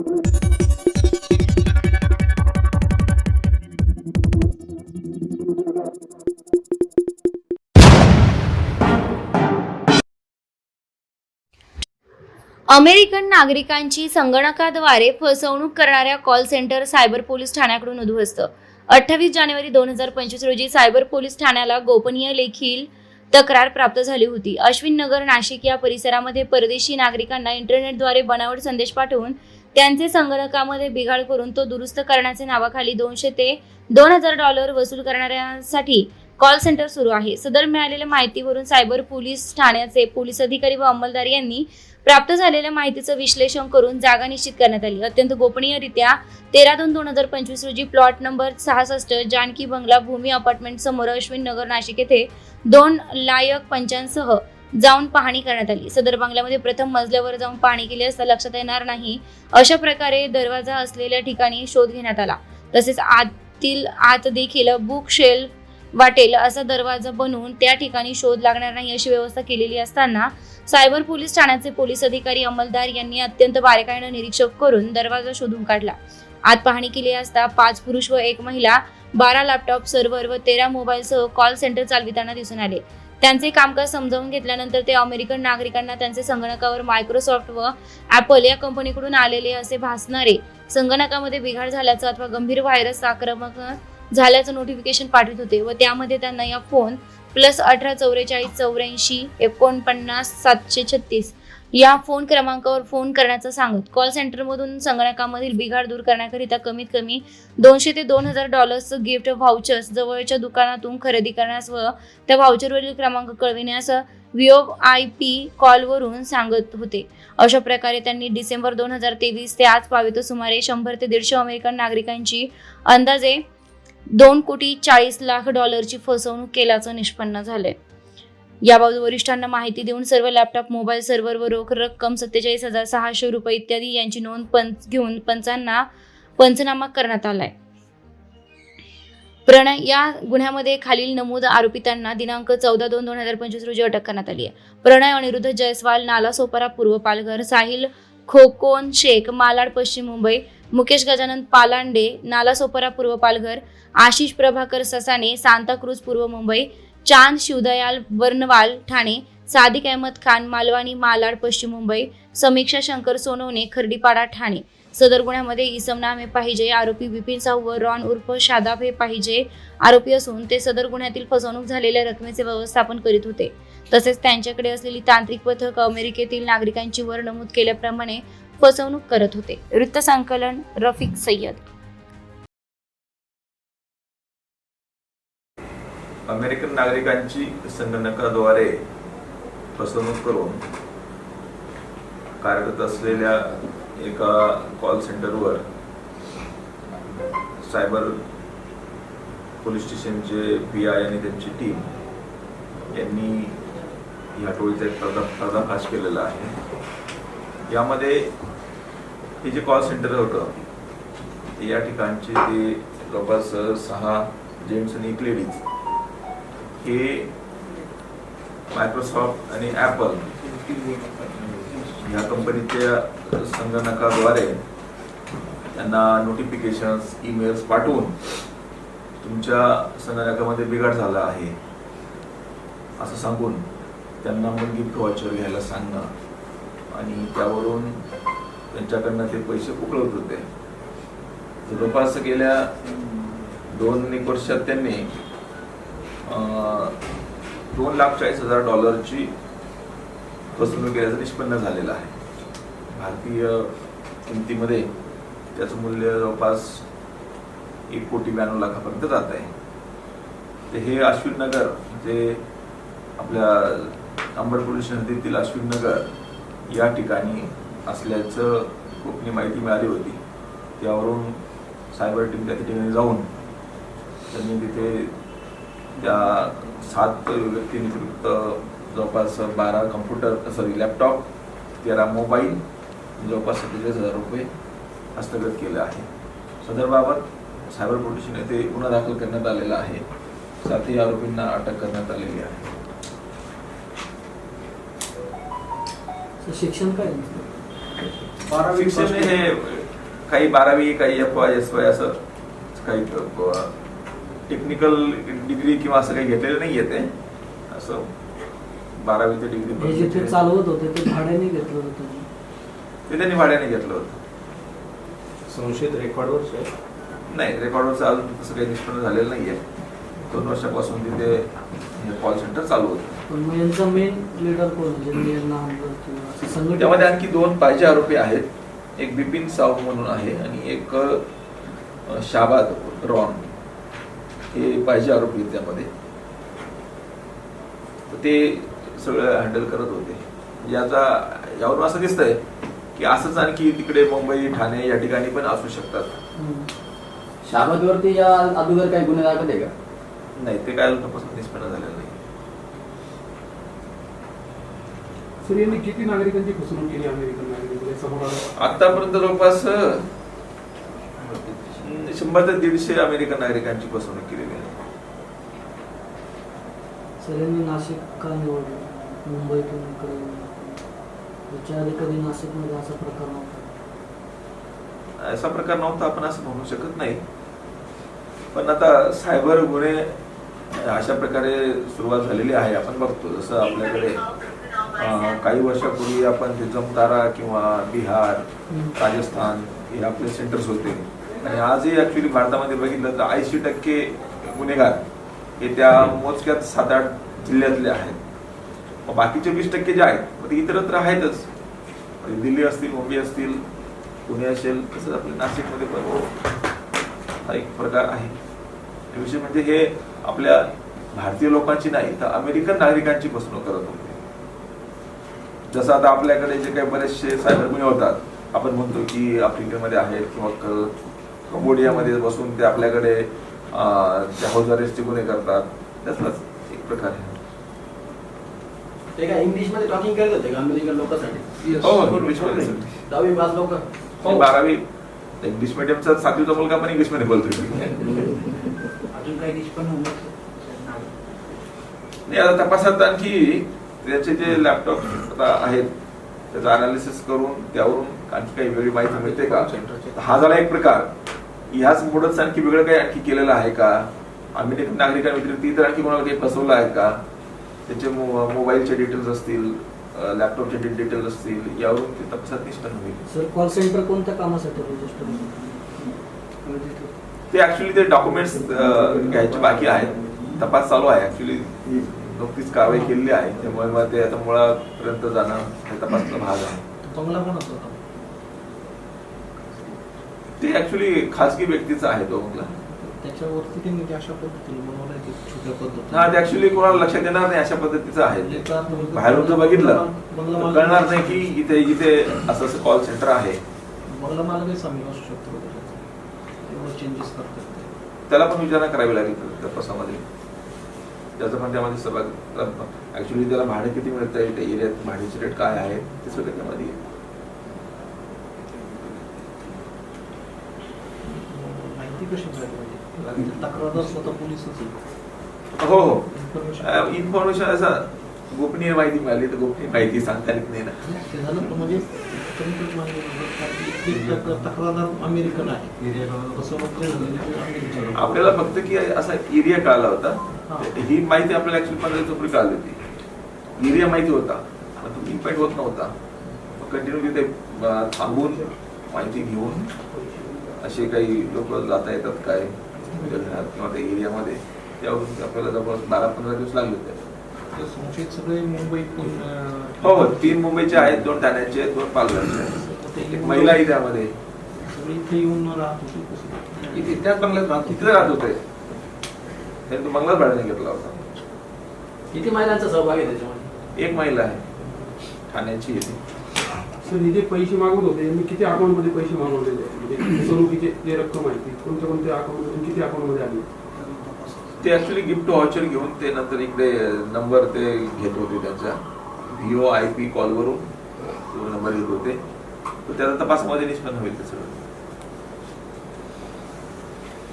American नागरिकांची संगणकाद्वारे फसवणूक करणाऱ्या कॉल सेंटर सायबर पोलीस ठाण्याकडून उद्ध्वस्त. अठ्ठावीस जानेवारी दोन हजार पंचवीस रोजी सायबर पोलीस ठाण्याला गोपनीय लेखील तक्रार प्राप्त झाली होती. अश्विन नगर नाशिक या परिसरामध्ये परदेशी नागरिकांना इंटरनेटद्वारे बनावट संदेश पाठवून त्यांचे संगणकामध्ये बिघाड करून तो दुरुस्त करण्याचे नावाखाली दोनशे ते दोन हजार डॉलर वसूल करणाऱ्यांसाठी कॉल सेंटर सुरू आहे. सदर मिळालेल्या माहितीवरून सायबर पोलीस ठाण्याचे पोलीस अधिकारी व अंमलदार यांनी प्राप्त झालेल्या माहितीचं विश्लेषण करून जागा निश्चित करण्यात आली. अत्यंत गोपनीयरित्या तेरा दोन दोन हजार पंचवीस रोजी प्लॉट नंबर सहासष्ट जानकी बंगला भूमी अपार्टमेंट समोर अश्विन नगर नाशिक येथे दोन लायक पंचांसह जाऊन पाहणी करण्यात आली. सदर बंगल्यामध्ये प्रथम मजल्यावर जाऊन पाहणी केली असता लक्षात येणार नाही अशा प्रकारे दरवाजा असलेल्या ठिकाणी शोध घेण्यात आला. तसेच आतील आत देखील बुक शेल्फ वाटेल असा दरवाजा बनवून त्या ठिकाणी शोध लागणार नाही अशी व्यवस्था केलेली असताना सायबर पोलीस ठाण्याचे पोलीस अधिकारी अंमलदार यांनी अत्यंत बारकाईनं निरीक्षक करून दरवाजा शोधून काढला. आत पाहणी केली असता पाच पुरुष व एक महिला बारा लॅपटॉप सर्व्हर व तेरा मोबाईलसह कॉल सेंटर चालविताना दिसून आले. त्यांचे कामकाज समजावून घेतल्यानंतर ते अमेरिकन नागरिकांना त्यांचे संगणकावर मायक्रोसॉफ्ट व ॲपल या कंपनीकडून आलेले असे भासणारे संगणकामध्ये बिघाड झाल्याचं अथवा गंभीर व्हायरस आक्रमक झाल्याचं नोटिफिकेशन पाठवत होते व त्यामध्ये त्यांना या फोन प्लस अठरा चौवेचाळीस चौऱ्याऐंशी एकोणपन्नास सातशे छत्तीस या फोन क्रमांकावर फोन करण्याचं सांगत कॉल सेंटरमधून संगणकामधील बिघाड दूर करण्याकरिता कमीत कमी दोनशे ते दोन हजार डॉलर्सचं गिफ्ट व्हाउचर्स जवळच्या दुकानातून खरेदी करण्यास व त्या व्हाउचरवरील क्रमांक कळविण्यास व्हिओ आय पी कॉलवरून सांगत होते. अशा प्रकारे त्यांनी डिसेंबर दोन हजार तेवीस ते आज पावित सुमारे शंभर ते दीडशे अमेरिकन नागरिकांची अंदाजे दोन कोटी चाळीस लाख डॉलरची फसवणूक केल्याचं निष्पन्न झालंय. याबाबत वरिष्ठांना माहिती देऊन सर्व लॅपटॉप मोबाईल सर्व्हरवर व रोख रक्कम सत्तेचाळीस हजार सहाशे रुपये इत्यादी यांची नोंद पंच घेऊन पंचांना पंचनामा करण्यात आलाय. प्रणय या गुन्ह्यामध्ये खालील नमूद आरोपितांना दिनांक चौदा दोन दोन हजार पंचवीस रोजी अटक करण्यात आली आहे. प्रणय अनिरुद्ध जयस्वाल नाला सोपारा पूर्व पालघर साहिल खोकोन शेख मालाड पश्चिम मुंबई मुकेश गजानन पालांडे नाला सोपारा पूर्व पालघर आशिष प्रभाकर ससाने सांताक्रूज पूर्व मुंबई चांद शिवदयाल वर्णवाल ठाणे सादिक अहमद खान मालवानी मालाड पश्चिम मुंबई समीक्षा शंकर सोनवणे खर्डीपाडा ठाणे. सदर गुन्ह्यामध्ये इसम हे पाहिजे आरोपी बिपिन साहू व रॉन उर्फ शादाब हे पाहिजे आरोपी असून ते सदर गुन्ह्यातील फसवणूक झालेल्या रकमेचे व्यवस्थापन करीत होते. तसेच त्यांच्याकडे असलेली तांत्रिक पथक अमेरिकेतील नागरिकांची वर नमूद केल्याप्रमाणे फसवणूक करत होते. वृत्तसंकलन रफिक सय्यद अमेरिकन नागरिकांची संगणकाद्वारे फसवणूक करून कार्यरत असलेल्या एका कॉल सेंटरवर सायबर पोलीस स्टेशनचे पी आय आणि त्यांची टीम यांनी या टोळीचा एक पर्दा पर्दाफाश केलेला आहे. यामध्ये हे जे कॉल सेंटर होतं या ठिकाणचे ते जवळपास सहा जेंट्स आणि एक लेडीज हे मायक्रोसॉफ्ट आणि ॲपल ह्या कंपनीच्या संगणकाद्वारे त्यांना नोटिफिकेशन्स ईमेल्स पाठवून तुमच्या संगणकामध्ये बिघाड झाला आहे. असं सांगून त्यांना मग गिफ्ट वॉचर घ्यायला सांगणं आणि त्यावरून त्यांच्याकडनं ते पैसे उकळत होते. जवळपास गेल्या दोन एक वर्षात त्यांनी दोन लाख चाळीस हजार डॉलरची फसवणूक केल्याचं निष्पन्न झालेलं आहे. भारतीय किमतीमध्ये त्याचं मूल्य जवळपास एक कोटी ब्याण्णव लाखापर्यंत जात आहे. तर हे अश्विन नगर जे आपल्या अंबड पोलीस अश्विन नगर या ठिकाणी असल्याचं कोकणी माहिती मिळाली होती. त्यावरून सायबर टीम त्या ठिकाणी जाऊन त्यांनी तिथे त्या सात व्यक्तींविरुद्ध जवळपास बारा कम्प्युटर सॉरी लॅपटॉप तेरा मोबाईल जवळपास सत्तेचाळीस हजार रुपये हस्तगत केले आहे. सदर्भाबाबत सायबर पोलीस येथे गुन्हा दाखल करण्यात आलेला आहे. सातही आरोपींना अटक करण्यात आलेली आहे. शिक्षण काय? बारावी शिक्षण हे काही बारावी काही एफ वाय एस वाय असं काही टेक्निकल डिग्री किंवा असं काही घेतलेलं नाही आहे ते. असं बारावी ते डिग्री चालवत होते ते भाड्याने घेतलं होतं तुम्ही ते त्यांनी भाड्याने घेतलं होतं. संशयित रेकॉर्डवर नाही रेकॉर्डवरचं अजून तसं काही निष्पन्न झालेलं नाहीये. दोन वर्षापासून तिथे हे कॉल सेंटर चालू होतं. पण मग यांचा मेन लीडर कोण त्यामध्ये आणखी दोन पाहिजे आरोपी आहेत. एक बिपिन साहू म्हणून आहे आणि एक शाबाद रॉन. हे पाहिजे आरोपी त्यामध्ये तर ते सगळं हँडल करत होते. याचा यावरून असं दिसतंय की असंच आणखी तिकडे मुंबई ठाणे या ठिकाणी पण असू शकतात. हम्म. शाबादवरती या अगोदर काही गुन्हे दाखल आहे का? नाही ते काय तपासून निष्पन्न झालेलं नाही. सर यांनी किती नागरिकांची फसवणूक केली अमेरिकन समोर आलं. आतापर्यंत जवळपास शंभर ते दीडशे अमेरिकन नागरिकांची फसवणूक केलेली आहे. सर यांनी नाशिक का निवडलं? मुंबईतून इकडे येऊन? याच्या आधी कधी नाशिकमध्ये असा प्रकार नव्हता? असा प्रकार नव्हता आपण असं म्हणू शकत नाही. पण आता सायबर गुन्हे अशा प्रकारे सुरुवात झालेली आहे. आपण बघतो जसं आपल्याकडे काही वर्षापूर्वी आपण ते जमतारा किंवा बिहार. राजस्थान हे आपले सेंटर्स होते. आणि आजही ऍक्च्युली भारतामध्ये बघितलं तर ऐंशी टक्के गुन्हेगार हे त्या मोजक्यात सात आठ जिल्ह्यातले आहेत. मग बाकीचे वीस टक्के जे आहेत ते इतरत्र आहेतच. म्हणजे दिल्ली असतील मुंबई असतील पुणे असेल तसंच आपल्या नाशिकमध्ये पण हो, हा एक प्रकार आहे. विषय म्हणजे हे आपल्या भारतीय लोकांची नाही तर अमेरिकन नागरिकांची फसवणूक करत होते. जसं आता आपल्याकडे जे काही बरेचसे सायबर गुन्हे होतात आपण म्हणतो की आफ्रिकेमध्ये आहेत किंवा कंबोडियामध्ये बसून ते आपल्याकडे हाऊस अरेस्टचे गुन्हे करतात. त्यातलाच एक प्रकार. आहे ते काय इंग्लिशमध्ये टॉकिंग करत होते का? अमेरिकन लोकांसाठी? हो हो इंग्लिशमध्ये असेल. दहावी पास लोक? ते बारावी. इंग्लिश मिडियमचा सातवीचा मुलगा पण इंग्लिशमध्ये बोलतोय. अजून काही निष्पन्न नाही आता तपासात आणखी त्याचे जे लॅपटॉप आता आहेत त्याचं अनालिसिस करून त्यावरून आणखी काही वेगळी माहिती मिळते का? हा झाला एक प्रकार. ह्याच मोडच आणखी वेगळं काही आणखी केलेलं आहे का? अमेरिकन नागरिकांव्यतिरिक्त इतर आणखी कोणाला काही फसवलं आहे का? त्याचे मोबाईलचे डिटेल्स असतील लॅपटॉपचे डिटेल्स असतील यावरून ते तपासात निष्पन्न होईल सर कॉल सेंटर कोणत्या कामासाठी रजिस्टर ते ऍक्च्युली ते डॉक्युमेंट्स घ्यायचे बाकी आहेत. तपास चालू आहे ऍक्च्युली नुकतीच कारवाई केलेली आहे. त्यामुळे मग ते आता मुळापर्यंत जाणं हे तपासचा भाग आहे. ते ऍक्च्युली खासगी व्यक्तीचा आहे तो बंगला त्याच्यावरती त्यांनी ते अशा पद्धतीने छोट्या पद्धतीने. हा ते ऍक्च्युली कोणाला लक्षात येणार नाही अशा पद्धतीचं आहे ते. बाहेरून जर बघितलं कळणार नाही की इथे इथे असं असं कॉल सेंटर आहे. बंगला मालकही सामील असू शकतो चेंजेस करतात. त्याला पण विचारणा करावी लागेल तपासामध्ये त्याचं पण त्यामध्ये सहभाग ऍक्च्युली त्याला भाडे किती मिळत आहे त्या एरियात भाड्याचे रेट काय आहे ते सगळं त्यामध्ये. पाहिजे तक्रारदार स्वतः पोलिसच? हो हो. इन्फॉर्मेशन असं गोपनीय माहिती मिळाली तर गोपनीय माहिती सांगता येत नाही ना. ते झालं पण म्हणजे तक्रारदार अमेरिकन आहे. आपल्याला फक्त की असा एरिया कळाला होता. हा. माहिती आपल्याला ऍक्च्युली पंधरा दिवसापूर्वी कळाली होती. एरिया माहिती होता. पण तो इम्पॅक्ट होत नव्हता. कंटिन्यू तिथे थांबून माहिती घेऊन असे काही लोक जाता येतात काय? किंवा त्या एरियामध्ये. त्यावरून आपल्याला जवळपास बारा पंधरा दिवस लागले होते. संशयित सगळे अं, हो हो तीन मुंबईचे आहेत दोन ठाण्याचे आहेत दोन पालघरचे. आहेत एक महिलाही त्यामध्ये सगळे इथे येऊन राहत होते कसं इथे त्याच बंगल्यात राहतो तिथे राहत होते. त्यांनी तो बंगलाच भाड्याने घेतला होता. किती महिलांचा सहभाग आहे त्याच्यामध्ये? एक महिला आहे. ठाण्याची येते सर हे जे पैसे मागवत होते मी किती अकाउंटमध्ये पैसे मागवलेले म्हणजे फसवणुकीचे जे रक्कम आहे ती कोणत्या कोणत्या अकाउंटमधून किती अकाउंटमध्ये आली? ते ऍक्च्युली गिफ्ट व्हाउचर घेऊन ते नंतर इकडे नंबर ते घेत होते त्यांचा. व्हिओ आय पी कॉलवरून नंबर घेत होते. तर त्याचा तपासामध्ये निष्पन्न होईल ते सगळं.